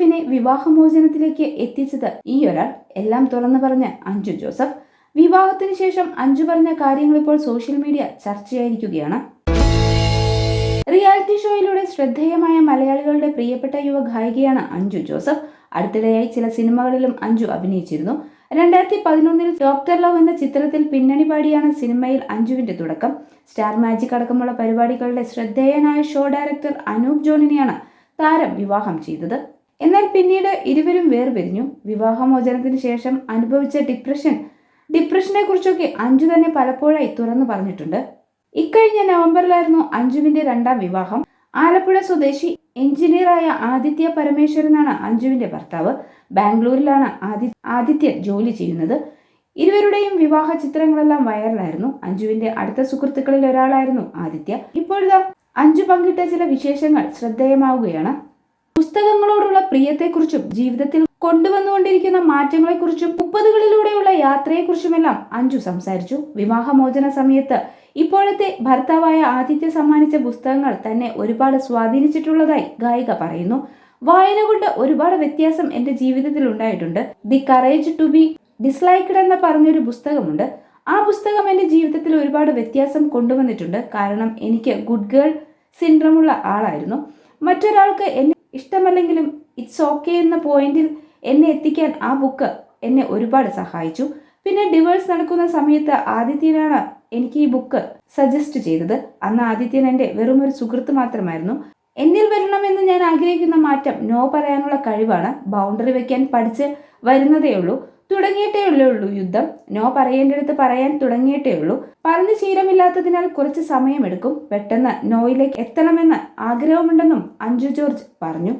ജോസഫിനെ വിവാഹമോചനത്തിലേക്ക് എത്തിച്ചത് ഈ ഒരാൾ. എല്ലാം തുറന്നു പറഞ്ഞ അഞ്ജു ജോസഫ്. വിവാഹത്തിന് ശേഷം അഞ്ജു പറഞ്ഞ കാര്യങ്ങൾ ഇപ്പോൾ സോഷ്യൽ മീഡിയ ചർച്ചയായിരിക്കുകയാണ്. റിയാലിറ്റി ഷോയിലൂടെ ശ്രദ്ധേയമായ മലയാളികളുടെ പ്രിയപ്പെട്ട യുവ ഗായികയാണ് അഞ്ജു ജോസഫ്. അടുത്തിടെയായി ചില സിനിമകളിലും അഞ്ജു അഭിനയിച്ചിരുന്നു. രണ്ടായിരത്തി പതിനൊന്നിൽ ഡോക്ടർ ലവ് എന്ന ചിത്രത്തിൽ പിന്നണി പാടിയാണ് സിനിമയിൽ അഞ്ജുവിന്റെ തുടക്കം. സ്റ്റാർ മാജിക് അടക്കമുള്ള പരിപാടികളുടെ ശ്രദ്ധേയനായ ഷോ ഡയറക്ടർ അനൂപ് ജോണിനെയാണ് താരം വിവാഹം ചെയ്തത്. എന്നാൽ പിന്നീട് ഇരുവരും വേർപിരിഞ്ഞു. വിവാഹമോചനത്തിന് ശേഷം അനുഭവിച്ച ഡിപ്രഷൻ ഡിപ്രഷനെ കുറിച്ചൊക്കെ അഞ്ജു തന്നെ പലപ്പോഴായി തുറന്നു പറഞ്ഞിട്ടുണ്ട്. ഇക്കഴിഞ്ഞ നവംബറിലായിരുന്നു അഞ്ജുവിന്റെ രണ്ടാം വിവാഹം. ആലപ്പുഴ സ്വദേശി എഞ്ചിനീയറായ ആദിത്യ പരമേശ്വരനാണ് അഞ്ജുവിന്റെ ഭർത്താവ്. ബാംഗ്ലൂരിലാണ് ആദി ആദിത്യ ജോലി ചെയ്യുന്നത്. ഇരുവരുടെയും വിവാഹ ചിത്രങ്ങളെല്ലാം വൈറലായിരുന്നു. അഞ്ജുവിന്റെ അടുത്ത സുഹൃത്തുക്കളിൽ ഒരാളായിരുന്നു ആദിത്യ. ഇപ്പോഴിതാ അഞ്ജു പങ്കിട്ട ചില വിശേഷങ്ങൾ ശ്രദ്ധേയമാവുകയാണ്. പുസ്തകങ്ങളോടുള്ള പ്രിയത്തെക്കുറിച്ചും ജീവിതത്തിൽ കൊണ്ടുവന്നുകൊണ്ടിരിക്കുന്ന മാറ്റങ്ങളെക്കുറിച്ചും മുപ്പതുകളിലൂടെയുള്ള യാത്രയെക്കുറിച്ചുമെല്ലാം അഞ്ജു സംസാരിച്ചു. വിവാഹമോചന സമയത്ത് ഇപ്പോഴത്തെ ഭർത്താവായ ആദിത്യ സമ്മാനിച്ച പുസ്തകങ്ങൾ തന്നെ ഒരുപാട് സ്വാധീനിച്ചിട്ടുള്ളതായി ഗായിക പറയുന്നു. വായന കൊണ്ട് ഒരുപാട് വ്യത്യാസം എന്റെ ജീവിതത്തിൽ ഉണ്ടായിട്ടുണ്ട്. The courage to be disliked എന്ന് പറഞ്ഞൊരു പുസ്തകമുണ്ട്. ആ പുസ്തകം എന്റെ ജീവിതത്തിൽ ഒരുപാട് വ്യത്യാസം കൊണ്ടുവന്നിട്ടുണ്ട്. കാരണം എനിക്ക് ഗുഡ് ഗേൾ സിൻഡ്രമുള്ള ആളായിരുന്നു. മറ്റൊരാൾക്ക് എന്നെ ഇഷ്ടമല്ലെങ്കിലും ഇറ്റ്സ് ഓക്കെ എന്ന പോയിന്റിൽ എന്നെ എത്തിക്കാൻ ആ ബുക്ക് എന്നെ ഒരുപാട് സഹായിച്ചു. പിന്നെ ഡിവേഴ്സ് നടക്കുന്ന സമയത്ത് ആദിത്യനാണ് എനിക്ക് ഈ ബുക്ക് സജസ്റ്റ് ചെയ്തത്. അന്ന് ആദിത്യൻ എന്റെ വെറുമൊരു സുഹൃത്ത് മാത്രമായിരുന്നു. എന്നിൽ വരണമെന്ന് ഞാൻ ആഗ്രഹിക്കുന്ന മാറ്റം നോ പറയാനുള്ള കഴിവാണ്. ബൗണ്ടറി വെക്കാൻ പഠിച്ച് വരുന്നതേ ഉള്ളൂ. തുടങ്ങിയിട്ടേ ഉള്ളൂ യുദ്ധം. നോ പറയേണ്ടടുത്ത് പറയാൻ തുടങ്ങിയിട്ടേ ഉള്ളൂ. പറഞ്ഞു ശീലമില്ലാത്തതിനാൽ കുറച്ച് സമയമെടുക്കും. പെട്ടെന്ന് നോയിലേക്ക് എത്തണമെന്ന് ആഗ്രഹമുണ്ടെന്നും അഞ്ജു ജോർജ് പറഞ്ഞു.